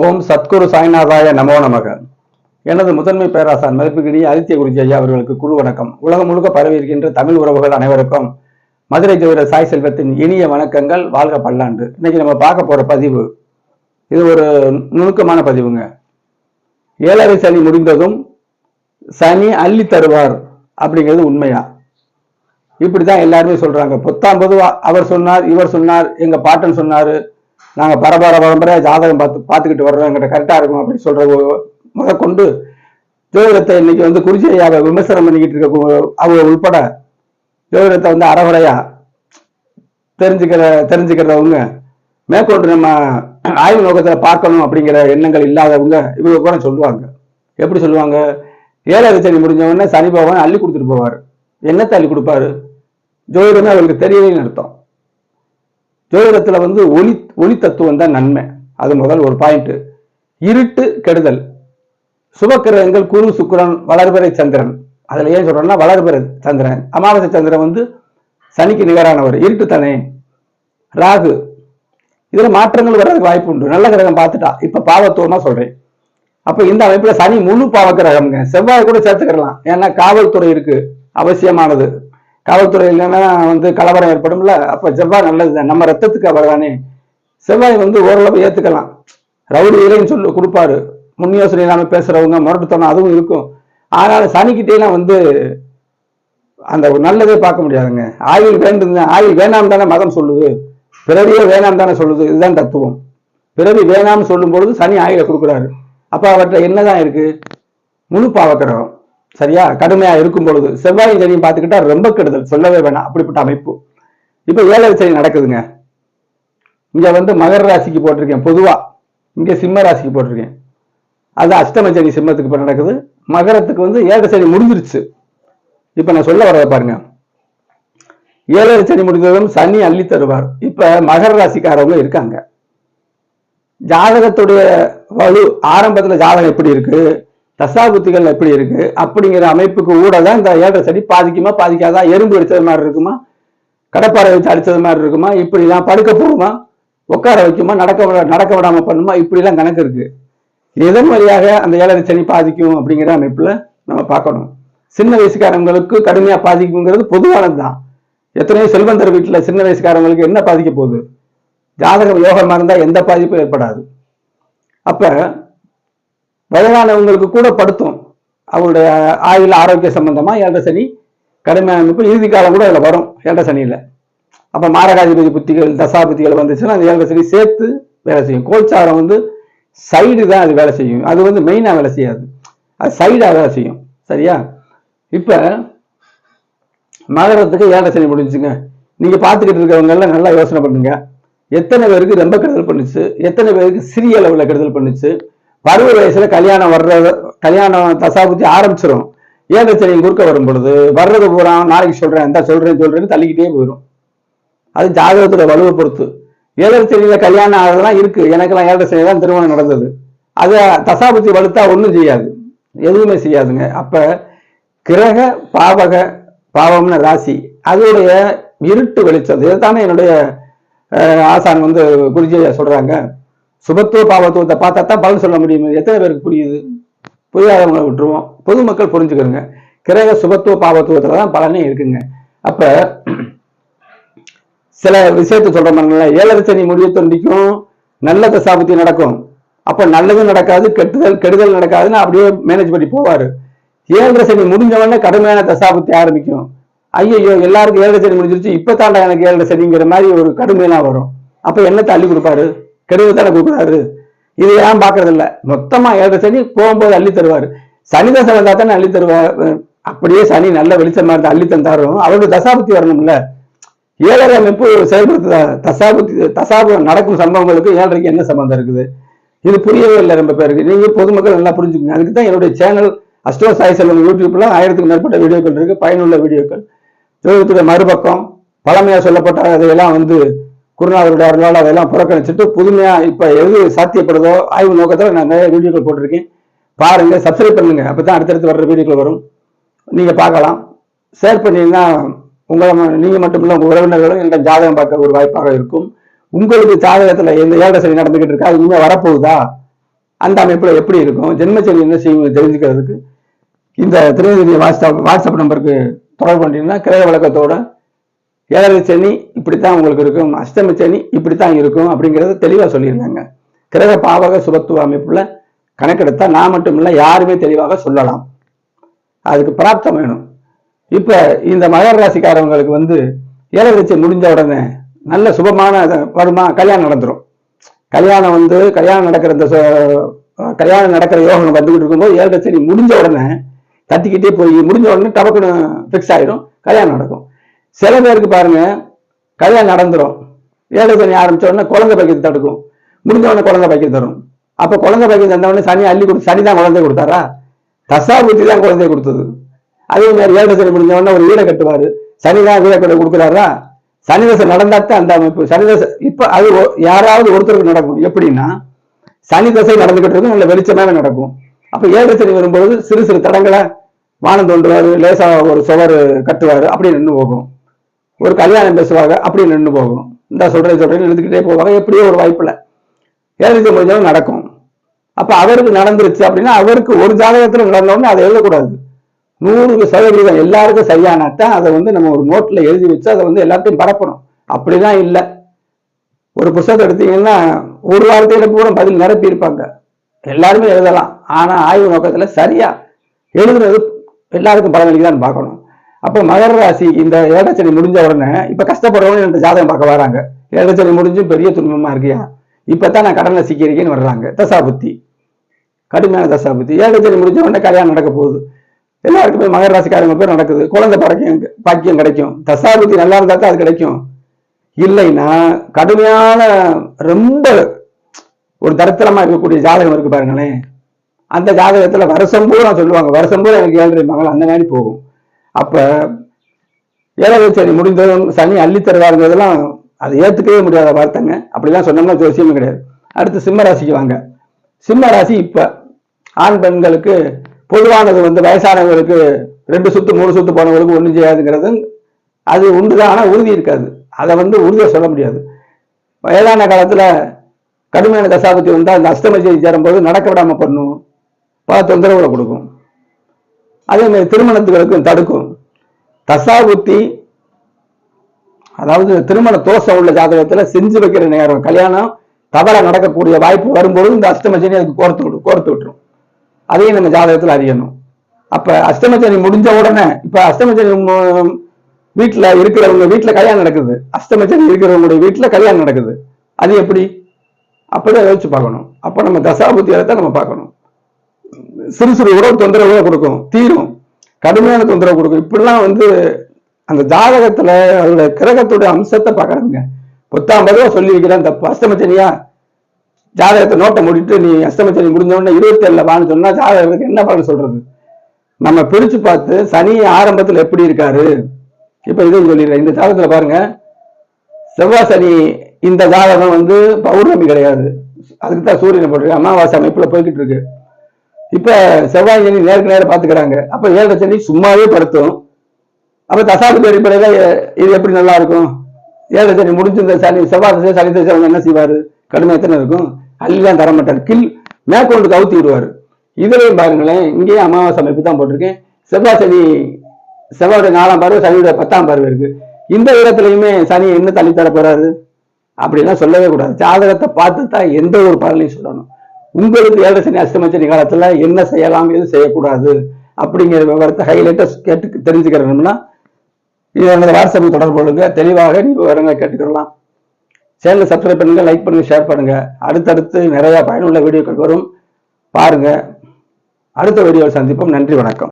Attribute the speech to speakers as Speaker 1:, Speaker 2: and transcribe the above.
Speaker 1: ஓம் சத்குரு சாய்நாதாய நமோ நமக. எனது முதன்மை பேராசான் மதிப்புகிணி ஆதித்ய குருஜி ஐயா அவர்களுக்கு குழு வணக்கம். உலகம் முழுக்க பரவி இருக்கின்ற தமிழ் உறவுகள் அனைவருக்கும் மதுரை ஜோதிடர் சாய் செல்வத்தின் இனிய வணக்கங்கள் வாழ்க பல்லாண்டு. இன்னைக்கு நம்ம பார்க்க போற பதிவு இது ஒரு நுணுக்கமான பதிவுங்க. ஏழரை சனி முடிந்ததும் சனி அள்ளி தருவார் அப்படிங்கிறது உண்மையா? இப்படிதான் எல்லாருமே சொல்றாங்க. பொத்தாம் பொதுவா அவர் சொன்னார் இவர் சொன்னார் எங்க பாட்டன் சொன்னாரு நாங்க பரபர பரம்பரையா ஜாதகம் பார்த்து பார்த்துக்கிட்டு வர்றோம் எங்கிட்ட கரெக்டா இருக்கும் அப்படின்னு சொல்ற முதற்கொண்டு ஜோதிடத்தை இன்னைக்கு வந்து குறிச்சி விமர்சனம் பண்ணிக்கிட்டு இருக்க அவங்க உள்பட ஜோதிடத்தை வந்து அறகுறையா தெரிஞ்சுக்கிற தெரிஞ்சுக்கிறவங்க மேற்கொண்டு நம்ம ஆய்வு நோக்கத்தில் பார்க்கணும் அப்படிங்கிற எண்ணங்கள் இல்லாதவங்க இவங்க கூட சொல்லுவாங்க. எப்படி சொல்லுவாங்க? ஏழரை சனி முடிஞ்ச உடனே சனி பகவான் அள்ளி கொடுத்துட்டு போவார். என்னத்தை அள்ளி கொடுப்பாரு? ஜோதிடம் அவங்களுக்கு தெரியலைன்னு அர்த்தம். ஜோதிடத்தில் வந்து ஒளி ஒளி தத்துவம் தான் நன்மை. அது முதல் ஒரு பாயிண்ட் இருட்டு கெடுதல். சுபக்கிரகங்கள் குரு சுக்கிரன் வளர்பிறை சந்திரன். அதில் ஏன் சொல்றேன்னா வளர்பிறை சந்திரன். அமாவாசை சந்திரன் வந்து சனிக்கு நிகரானவர். இருட்டு தானே? ராகு. இதில் மாற்றங்கள் வர்றதுக்கு வாய்ப்பு உண்டு. நல்ல கிரகம் பார்த்துட்டா. இப்போ பாவத்துவமாக சொல்கிறேன் அப்போ இந்த அமைப்பில் சனி முழு பாவ கிரகம்ங்க செவ்வாய் கூட சேர்த்துக்கிறலாம் ஏன்னா காவல்துறை இருக்கு. அவசியமானது. காவல்துறை இல்லைன்னா வந்து கலவரம் ஏற்படும்ல. அப்ப செவ்வாய் நல்லது நம்ம ரத்தத்துக்கு அவர் தானே செவ்வாய் வந்து ஓரளவு ஏத்துக்கலாம். ரவுடி இல்லைன்னு சொல்லி கொடுப்பாரு. முன் யோசனை இல்லாம பேசுறவங்க முரட்டுத்தனம் அதுவும் இருக்கும். ஆனால் சனிக்கிட்டேலாம் வந்து அந்த நல்லதே பார்க்க முடியாதுங்க. ஆயுள் வேண்டும் ஆயுள் வேணாம் தானே மதம் சொல்லுது. பிறவியே வேணாம் தானே சொல்லுது. இதுதான் தத்துவம். பிறவி வேணாம்னு சொல்லும் பொழுது சனி ஆயுளை கொடுக்குறாரு. அப்ப அவர்கிட்ட என்னதான் இருக்கு? முழு பாவக்கிரகம். சரியா? கடுமையா இருக்கும் பொழுது. செவ்வாய் சனியும் பார்த்துக்கிட்டா ரொம்ப கெடுதல். சொல்லவே வேணாம். அப்படிப்பட்ட அமைப்பு. இப்ப ஏழரை சனி நடக்குதுங்க. இங்க வந்து மகர ராசிக்கு போட்டிருக்கேன். பொதுவா. இங்க சிம்ம ராசிக்கு போட்டிருக்கேன். அது அஷ்டம சனி சிம்மத்துக்கு இப்ப நடக்குது. மகரத்துக்கு வந்து ஏழரை சனி முடிஞ்சிருச்சு. இப்ப நான் சொல்ல வரத பாருங்க. ஏழரை சனி முடிந்ததும் சனி அள்ளி தருவார். இப்ப மகர ராசிக்காரவங்க இருக்காங்க. ஜாதகத்துடைய வலு ஆரம்பத்துல ஜாதகம் எப்படி இருக்கு? தசாபுத்திகள் எப்படி இருக்கு? அப்படிங்கிற அமைப்புக்கு கூட தான் இந்த ஏழரை சடி பாதிக்குமா பாதிக்காதா? எறும்பு அடித்தது மாதிரி இருக்குமா? கடப்பாறை வச்சு அடிச்சது மாதிரி இருக்குமா? இப்படிலாம் படுக்க போடுமா உட்கார வைக்குமா? நடக்க விட- நடக்க விடாம பண்ணுமா? இப்படிலாம் கணக்கு இருக்கு. எதன் வழியாக அந்த ஏழரை சனி பாதிக்கும் அப்படிங்கிற அமைப்புல நம்ம பார்க்கணும். சின்ன வயசுக்காரங்களுக்கு கடுமையா பாதிக்குங்கிறது பொதுவானது தான் எத்தனையோ செல்வந்தர் வீட்டில் சின்ன வயசுக்காரங்களுக்கு என்ன பாதிக்க போகுது? ஜாதகம் யோகமாக இருந்தால் எந்த பாதிப்பும் ஏற்படாது. அப்போ வயதானவங்களுக்கு கூட படுத்தும். அவருடைய ஆயுள் ஆரோக்கிய சம்பந்தமா ஏழரை சனி கடுமையான அமைப்பு இறுதி காலம் கூட அதில் வரும் ஏழரை சனியில். அப்போ மாரகாதிபதி புத்திகள் தசாபுத்திகள் வந்துச்சுன்னா அந்த ஏழரை சனி சேர்த்து வேலை செய்யும். கோல்சாரம் வந்து சைடு தான் அது வேலை செய்யும். அது வந்து மெயினாக வேலை செய்யாது. அது சைடாக வேலை செய்யும். சரியா? இப்போ மகரத்துக்கு ஏழரை சனி முடிஞ்சுங்க. நீங்கள் பார்த்துக்கிட்டு இருக்கவங்க எல்லாம் நல்லா யோசனை பண்ணுங்க. எத்தனை பேருக்கு ரொம்ப கெடுதல் பண்ணுச்சு? எத்தனை பேருக்கு சிறிய அளவில் கெடுதல் பண்ணுச்சு? பருவ வயசுல கல்யாணம் வர்றது கல்யாணம் தசாபுத்தி ஆரம்பிச்சிடும் ஏன் சனி குறுக்க வரும் பொழுது? வர்றது பூரா நாளைக்கு சொல்றேன் இந்த சொல்றேன் சொல்றேன்னு தள்ளிக்கிட்டே போயிடும் அது ஜாதகத்தோட வலுவை பொறுத்து. ஏழரை கல்யாணம் ஆகிறதுலாம் இருக்கு. எனக்கெல்லாம் ஏழரை தான் திருமணம் நடந்தது. அது தசாபுத்தி வலுத்தா ஒன்றும் செய்யாது. எதுவுமே செய்யாதுங்க. அப்ப கிரக பாவக பாவம்னு ராசி அதோடைய இருட்டு வெளிச்சம் இதுதானே என்னுடைய ஆசான் வந்து குருஜியா சொல்றாங்க. சுபத்துவ பாவத்துவத்தை பார்த்தா தான் பலன் சொல்ல முடியும். எத்தனை பேருக்கு புரியுது? புரியாதவங்களை விட்டுருவோம். பொதுமக்கள் புரிஞ்சுக்கிறோங்க கிரக சுபத்துவ பாவத்துவத்துல தான் பலனே இருக்குங்க. அப்ப சில விஷயத்த சொல்ற மாதிரி ஏழரை சனி முடிய தொண்டிக்கும் நல்ல தசாபத்தி நடக்கும். அப்ப நல்லதும் நடக்காது கெட்டுதல் கெடுதல் நடக்காதுன்னு அப்படியே மேனேஜ் பண்ணி போவாரு. ஏழரை சனி முடிஞ்ச உடனே கடுமையான தசாபத்தி ஆரம்பிக்கும். ஐயோ எல்லாருக்கும் ஏழரை சனி முடிஞ்சிருச்சு. இப்ப தாண்டா எனக்கு ஏழரை சனிங்கிற மாதிரி ஒரு கடுமையெல்லாம் வரும். அப்ப என்னத்தை அள்ளி கொடுப்பாரு? கெடுதல் தானே கொடுக்குறாரு இது ஏன் பார்க்கறது இல்லை மொத்தமா ஏழரை சனி போகும்போது அள்ளி தருவார். சனி தசை வந்தா தானே அள்ளி தருவார். அப்படியே சனி நல்ல வெளிச்சமா இருந்தா அள்ளி தந்தாரும். அவருக்கு தசாபுத்தி வரணும்ல. ஏழரை அமைப்பு செயல்படுத்த தசாபுத்தி தசாபு நடக்கும் சம்பவங்களுக்கு ஏழரைக்கு என்ன சம்பந்தம் இருக்குது? இது புரியவே இல்லை ரொம்ப பேருக்கு. நீங்க பொதுமக்கள் நல்லா புரிஞ்சுக்கோங்க. அதுக்கு தான் என்னுடைய சேனல் அஸ்டோ சாய் செல்வம் யூடியூப்ல ஆயிரத்துக்கு மேற்பட்ட வீடியோக்கள் இருக்கு. பயனுள்ள வீடியோக்கள். ஜோதிடத்துடைய மறுபக்கம் பழமையாக சொல்லப்பட்ட அதையெல்லாம் வந்து குருநாதருடைய அருளால் அதெல்லாம் புறக்கணிச்சுட்டு புதுமையாக இப்போ எது சாத்தியப்படுதோ ஆய்வு நோக்கத்தில் நான் நிறைய வீடியோக்கள் போட்டிருக்கேன். பாருங்கள் சப்ஸ்கிரைப் பண்ணுங்க. அப்பதான் அடுத்தடுத்து வர்ற வீடியோக்கள் வரும். நீங்கள் பார்க்கலாம். ஷேர் பண்ணீங்கன்னா உங்களை நீங்கள் மட்டும் இல்லை உங்கள் உறவினர்களும் என்ற ஜாதகம் பார்க்க ஒரு வாய்ப்பாக இருக்கும். உங்களுக்கு ஜாதகத்தில் எந்த ஏழரை சனி நடந்துக்கிட்டு இருக்கா அது இனிமே வரப்போகுதா? அந்த அமைப்பில் எப்படி இருக்கும்? ஜென்மச்சனி என்ன செய்யும் தெரிஞ்சுக்கிறதுக்கு இந்த திருநெல்வேலி வாட்ஸ்அப் வாட்ஸ்அப் நம்பருக்கு தொடர்பு பண்ணிங்கன்னா கிரக வழக்கத்தோட ஏழரை சனி இப்படித்தான் உங்களுக்கு இருக்கும் அஷ்டம சனி இப்படித்தான் இருக்கும் அப்படிங்கிறத தெளிவாக சொல்லியிருந்தாங்க. கிரக பாவக சுபத்துவ அமைப்புல கணக்கெடுத்தா நான் மட்டும் இல்லை யாருமே தெளிவாக சொல்லலாம். அதுக்கு பிராப்தம் வேணும். இப்ப இந்த மகர ராசிக்காரவங்களுக்கு வந்து ஏழரை முடிஞ்ச உடனே நல்ல சுபமான வருமா? கல்யாணம் நடந்துடும் கல்யாணம் வந்து கல்யாணம் நடக்கிற இந்த கல்யாணம் நடக்கிற யோகம் வந்துகிட்டு இருக்கும்போது ஏழரை சனி முடிஞ்ச உடனே தட்டிக்கிட்டே போய் முடிஞ்ச உடனே டபக்குன்னு ஃபிக்ஸ் ஆயிடும் கல்யாணம் நடக்கும். சில பேருக்கு பாருங்க கல்யாணம் நடந்துடும் ஏழரை சனி ஆரம்பிச்ச உடனே குழந்தை பைக்கத்தை தடுக்கும். முடிஞ்ச உடனே குழந்தை பைக்கை தரும். அப்போ குழந்தை பைக்கை தந்த உடனே சனி அள்ளி கொடுத்து சனி தான் குழந்தை கொடுத்தாரா? தசா புத்தி தான் குழந்தைய கொடுத்தது. அதே மாதிரி ஏழை சனி முடிஞ்ச உடனே ஒரு வீடை கட்டுவார். சனி தான் வீடை கட்ட கொடுக்குறாரா? சனி தசை நடந்தாத்தான் அந்த அமைப்பு. சனிதசை இப்போ அது யாராவது ஒருத்தருக்கு நடக்கும். எப்படின்னா சனி தசை நடந்துகிட்டு இருக்கும் நல்ல வெளிச்சமாவே நடக்கும். அப்போ ஏழரை சனி வரும்போது சிறு சிறு தடங்களை வானம் தோன்றுவார் லேசாக ஒரு சுவர் கட்டுவாரு அப்படின்னு நின்று போகும். ஒரு கல்யாணம் பேசுவாங்க அப்படி நின்று போகும். இந்த சொல்றேன் சொல்றேன் எழுதுக்கிட்டே போவாங்க. எப்படியோ ஒரு வாய்ப்பில். எழுதி முடிஞ்சாலும் நடக்கும். அப்போ அவருக்கு நடந்துருச்சு அப்படின்னா அவருக்கு ஒரு ஜாதகத்தில் நடந்த அதை எழுதக்கூடாது. நூறு சதவீதம் எல்லாருக்கும் சரியானாத்தான் அதை வந்து நம்ம ஒரு நோட்டில் எழுதி வச்சு அதை வந்து எல்லாத்தையும் பரப்பணும். அப்படிலாம் இல்லை. ஒரு புத்தகத்தை எடுத்தீங்கன்னா ஒரு வாரத்தையில பூரா பதில் நிரப்பி இருப்பாங்க எல்லாருமே எழுதலாம். ஆனால் ஆய்வு நோக்கத்துல சரியா எழுதுறது எல்லாருக்கும் பலனளிக்குதான்னு பார்க்கணும். அப்போ மகர ராசி இந்த ஏழச்சனி முடிஞ்ச உடனே இப்போ கஷ்டப்படுறவங்க இந்த ஜாதகம் பார்க்க வராங்க. ஏழச்சனி முடிஞ்சும் பெரிய துன்பமாக இருக்கியா? இப்போ தான் நான் கடனில் சிக்கியிருக்கேன்னு வர்றாங்க. தசாபுத்தி. கடுமையான தசாபுத்தி. ஏழச்சனி முடிஞ்ச உடனே கல்யாணம் நடக்க போகுது. எல்லாருக்குமே மகர ராசிக்காரங்க பேர் நடக்குது. குழந்தை பாக்கியம் பாக்கியம் கிடைக்கும். தசாபுத்தி நல்லா இருந்தால் தான் அது கிடைக்கும். இல்லைன்னா கடுமையான ரொம்ப ஒரு தரித்திரமா இருக்கக்கூடிய ஜாதகம் இருக்கு பாருங்களேன். அந்த ஜாதகத்துல வருஷம் பூரா சொல்லுவாங்க. வருஷம் பூரா எனக்கு ஏழரை மகள் அந்த மாதிரி போகும். அப்ப ஏழரை சனி முடிந்ததும் சனி அள்ளி தருவாருங்கிறதெல்லாம் அதை ஏத்துக்கவே முடியாத வார்த்தைங்க அப்படிலாம் சொன்னோம்னா ஜோசியமே கிடையாது. அடுத்து சிம்ம ராசிக்கு வாங்க. சிம்ம ராசி இப்ப ஆண் பெண்களுக்கு பொதுவானது வந்து வயசானவங்களுக்கு ரெண்டு சுத்து மூணு சுத்து போனவங்களுக்கு ஒண்ணும் செய்யாதுங்கிறது அது உண்டுதான் ஆனா உறுதி இருக்காது. அதை வந்து உறுதியா சொல்ல முடியாது. வயதான காலத்துல கடுமையான தசாபத்தி வந்தா அந்த அஷ்டமஜி சேரும்போது நடக்க விடாம பண்ணும். பல தொந்தரவுகளை கொடுக்கும். அதே மாதிரி திருமணத்துகளுக்கும் தடுக்கும். தசாபுத்தி அதாவது திருமண தோஷம் உள்ள ஜாதகத்துல செஞ்சு வைக்கிற நேரம் கல்யாணம் தவற நடக்கக்கூடிய வாய்ப்பு வரும்போது இந்த அஷ்டமச்சனி அதுக்கு கோர்த்து விடும் கோர்த்து விட்டுரும். அதையும் நம்ம ஜாதகத்துல அறியணும். அப்ப அஷ்டமச்சனி முடிஞ்ச உடனே இப்ப அஷ்டமச்சனி வீட்டுல இருக்கிறவங்க வீட்டுல கல்யாணம் நடக்குது. அஷ்டமச்சனி இருக்கிறவங்களுடைய வீட்டுல கல்யாணம் நடக்குது. அது எப்படி? அப்பதான் யோசிச்சு பார்க்கணும். அப்ப நம்ம தசாபுத்தியை தான் நம்ம பார்க்கணும். சிறு சிறு உறவு தொந்தரவுகளை கொடுக்கும் தீரும். கடுமையான தொந்தரவு கொடுக்கும். இப்படிலாம் வந்து அந்த ஜாதகத்துல அதோட கிரகத்துடைய அம்சத்தை பார்க்கறாங்க. பத்தாம் ரூபா சொல்லி வைக்கிறேன் தப்பு. அஸ்தமச்சனியா ஜாதகத்தை நோட்டை முடிட்டு நீ அஸ்தமச்சனி முடிஞ்ச உடனே இருபத்தி ஏழுல வான்னு சொன்னா ஜாதகத்துக்கு என்ன பலன் சொல்றது? நம்ம பிரிச்சு பார்த்து சனி ஆரம்பத்துல எப்படி இருக்காரு? இப்ப இதையும் சொல்லிடுறேன். இந்த ஜாதகத்துல பாருங்க. செவ்வாய் சனி இந்த ஜாதகம் வந்து பௌர்ணமி கிடையாது. அதுக்கு தான் சூரியனை போட்டிருக்கு அமாவாசை அமைப்புல போய்கிட்டு இருக்கு. இப்ப செவ்வாய் சனி நேருக்கு நேரம் பாத்துக்கிறாங்க அப்ப ஏழரை சனி சும்மாவே படுத்தும். அப்ப தசாபதி அடிப்படையில இது எப்படி நல்லா இருக்கும்? ஏழரை சனி முடிஞ்சிருந்த சனி செவ்வாய் சனி தசை என்ன செய்வாரு? கடுமை எத்தனை இருக்கும்? அள்ளிலாம் தர மாட்டார் கில் மேற்கொண்டு கவுத்தி விடுவாரு. இதுலையும் பாருங்களேன் இங்கேயும் அமாவாசை அமைப்பு தான் போட்டிருக்கேன். செவ்வாய் சனி செவ்வாயுடைய நாலாம் பார்வை சனியுடைய பத்தாம் பார்வை இருக்கு. இந்த இடத்துலயுமே சனி என்ன தள்ளி தர போறாரு அப்படிலாம் சொல்லவே கூடாது. ஜாதகத்தை பார்த்து தான் எந்த ஒரு பலனையும் சொல்லணும். உங்களுக்கு ஏழரை சனி அஷ்டம காலத்துல என்ன செய்யலாம் எது செய்யக்கூடாது அப்படிங்கிற விவரத்தை ஹைலைட்டா கேட்டு தெரிஞ்சுக்கிறோம்னா இது எனது வாட்ஸ்அப் தொடர்பு கொள்ளுங்க. தெளிவாக நீங்கள் விவரங்களை கேட்டுக்கிறலாம் சேனலை சப்ஸ்கிரைப் பண்ணுங்க லைக் பண்ணுங்க ஷேர் பண்ணுங்க. அடுத்தடுத்து நிறைய பயனுள்ள வீடியோக்கள் வரும். பாருங்க. அடுத்த வீடியோவில் சந்திப்போம். நன்றி வணக்கம்.